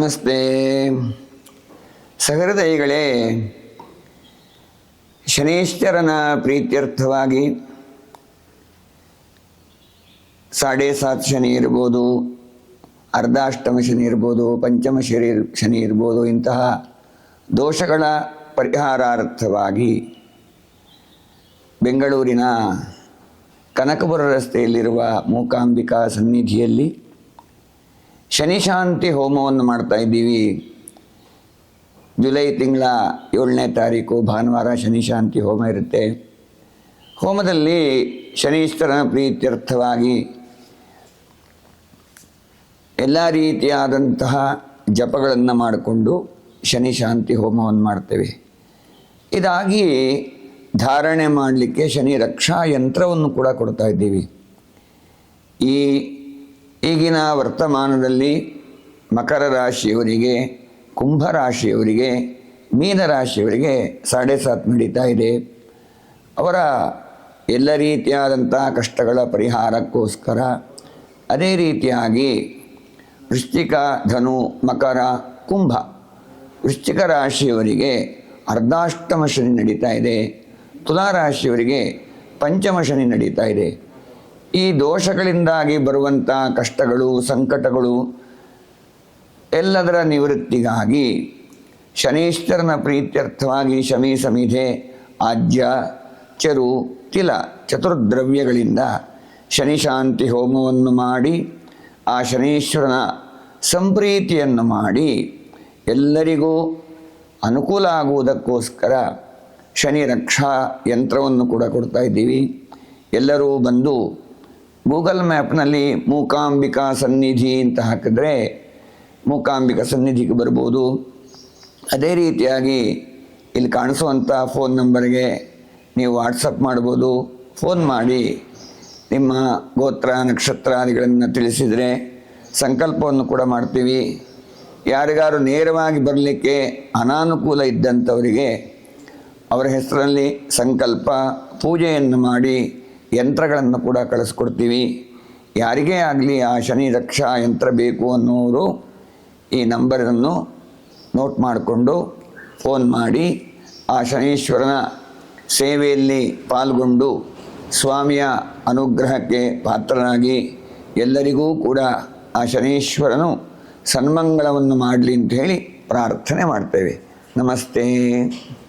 ನಮಸ್ತೆ. ಸಹೃದಯಗಳೇ ಶನೇಶ್ವರನ ಪ್ರೀತ್ಯರ್ಥವಾಗಿ ಸಾಡೆ ಸಾತ್ ಶನಿ ಇರ್ಬೋದು, ಅರ್ಧಾಷ್ಟಮ ಶನಿ ಇರ್ಬೋದು, ಪಂಚಮ ಶನಿ ಶನಿ ಇರ್ಬೋದು, ಇಂತಹ ದೋಷಗಳ ಪರಿಹಾರಾರ್ಥವಾಗಿ ಬೆಂಗಳೂರಿನ ಕನಕಪುರ ರಸ್ತೆಯಲ್ಲಿರುವ ಮೂಕಾಂಬಿಕಾ ಸನ್ನಿಧಿಯಲ್ಲಿ ಶನಿಶಾಂತಿ ಹೋಮವನ್ನು ಮಾಡ್ತಾ ಇದ್ದೀವಿ. ಜುಲೈ ತಿಂಗಳ ಏಳನೇ ತಾರೀಕು ಭಾನುವಾರ ಶನಿಶಾಂತಿ ಹೋಮ ಇರುತ್ತೆ. ಹೋಮದಲ್ಲಿ ಶನೀಶ್ವರನ ಪ್ರೀತ್ಯರ್ಥವಾಗಿ ಎಲ್ಲ ರೀತಿಯಾದಂತಹ ಜಪಗಳನ್ನು ಮಾಡಿಕೊಂಡು ಶನಿಶಾಂತಿ ಹೋಮವನ್ನು ಮಾಡ್ತೇವೆ. ಇದಾಗಿ ಧಾರಣೆ ಮಾಡಲಿಕ್ಕೆ ಶನಿ ರಕ್ಷಾ ಯಂತ್ರವನ್ನು ಕೂಡ ಕೊಡ್ತಾ ಇದ್ದೀವಿ. ಈ ಈಗಿನ ವರ್ತಮಾನದಲ್ಲಿ ಮಕರ ರಾಶಿಯವರಿಗೆ, ಕುಂಭ ಮೀನರಾಶಿಯವರಿಗೆ ಮೀನ ರಾಶಿಯವರಿಗೆ ಸಾಡೆ ಸಾತ್ ನಡೀತಾ ಇದೆ. ಅವರ ಎಲ್ಲ ರೀತಿಯಾದಂಥ ಕಷ್ಟಗಳ ಪರಿಹಾರಕ್ಕೋಸ್ಕರ ಅದೇ ರೀತಿಯಾಗಿ ವೃಶ್ಚಿಕ ಧನು, ಮಕರ, ಕುಂಭ ವೃಶ್ಚಿಕ ರಾಶಿಯವರಿಗೆ ಅರ್ಧಾಷ್ಟಮ ಶನಿ ನಡೀತಾ ಇದೆ. ತುಲಾರಾಶಿಯವರಿಗೆ ಪಂಚಮ ಶನಿ ನಡೀತಾ ಇದೆ. ಈ ದೋಷಗಳಿಂದಾಗಿ ಬರುವಂಥ ಕಷ್ಟಗಳು, ಸಂಕಟಗಳು ಎಲ್ಲದರ ನಿವೃತ್ತಿಗಾಗಿ ಶನೀಶ್ವರನ ಪ್ರೀತ್ಯರ್ಥವಾಗಿ ಶಮಿ ಸಮಿಧೆ ಆಜ್ಯ, ಚರು, ತಿಲ, ಚತುರ್ದ್ರವ್ಯಗಳಿಂದ ಶನಿಶಾಂತಿ ಹೋಮವನ್ನು ಮಾಡಿ, ಆ ಶನೀಶ್ವರನ ಸಂಪ್ರೀತಿಯನ್ನು ಮಾಡಿ ಎಲ್ಲರಿಗೂ ಅನುಕೂಲ ಆಗುವುದಕ್ಕೋಸ್ಕರ ಶನಿ ರಕ್ಷಾ ಯಂತ್ರವನ್ನು ಕೂಡ ಕೊಡ್ತಾ ಇದ್ದೀವಿ. ಎಲ್ಲರೂ ಬಂದು ಗೂಗಲ್ ಮ್ಯಾಪ್ನಲ್ಲಿ ಮೂಕಾಂಬಿಕಾ ಸನ್ನಿಧಿ ಅಂತ ಹಾಕಿದ್ರೆ ಮೂಕಾಂಬಿಕಾ ಸನ್ನಿಧಿಗೆ ಬರ್ಬೋದು. ಅದೇ ರೀತಿಯಾಗಿ ಇಲ್ಲಿ ಕಾಣಿಸುವಂಥ ಫೋನ್ ನಂಬರ್ಗೆ ನೀವು ವಾಟ್ಸಪ್ ಮಾಡ್ಬೋದು. ಫೋನ್ ಮಾಡಿ ನಿಮ್ಮ ಗೋತ್ರ ನಕ್ಷತ್ರಾದಿಗಳನ್ನು ತಿಳಿಸಿದರೆ ಸಂಕಲ್ಪವನ್ನು ಕೂಡ ಮಾಡ್ತೀವಿ. ಯಾರಿಗಾರು ನೇರವಾಗಿ ಬರಲಿಕ್ಕೆ ಅನಾನುಕೂಲ ಇದ್ದಂಥವರಿಗೆ ಅವರ ಹೆಸರಲ್ಲಿ ಸಂಕಲ್ಪ, ಪೂಜೆಯನ್ನು ಮಾಡಿ ಯಂತ್ರಗಳನ್ನು ಕೂಡ ಕಳಿಸ್ಕೊಡ್ತೀವಿ. ಯಾರಿಗೇ ಆಗಲಿ ಆ ಶನಿ ರಕ್ಷಾ ಯಂತ್ರ ಬೇಕು ಅನ್ನೋರು ಈ ನಂಬರನ್ನು ನೋಟ್ ಮಾಡಿಕೊಂಡು ಫೋನ್ ಮಾಡಿ ಆ ಶನೀಶ್ವರನ ಸೇವೆಯಲ್ಲಿ ಪಾಲ್ಗೊಂಡು ಸ್ವಾಮಿಯ ಅನುಗ್ರಹಕ್ಕೆ ಪಾತ್ರನಾಗಿ ಎಲ್ಲರಿಗೂ ಕೂಡ ಆ ಶನೀಶ್ವರನು ಸನ್ಮಂಗಳವನ್ನು ಮಾಡಲಿ ಅಂತ ಹೇಳಿ ಪ್ರಾರ್ಥನೆ ಮಾಡ್ತೇವೆ. ನಮಸ್ತೆ.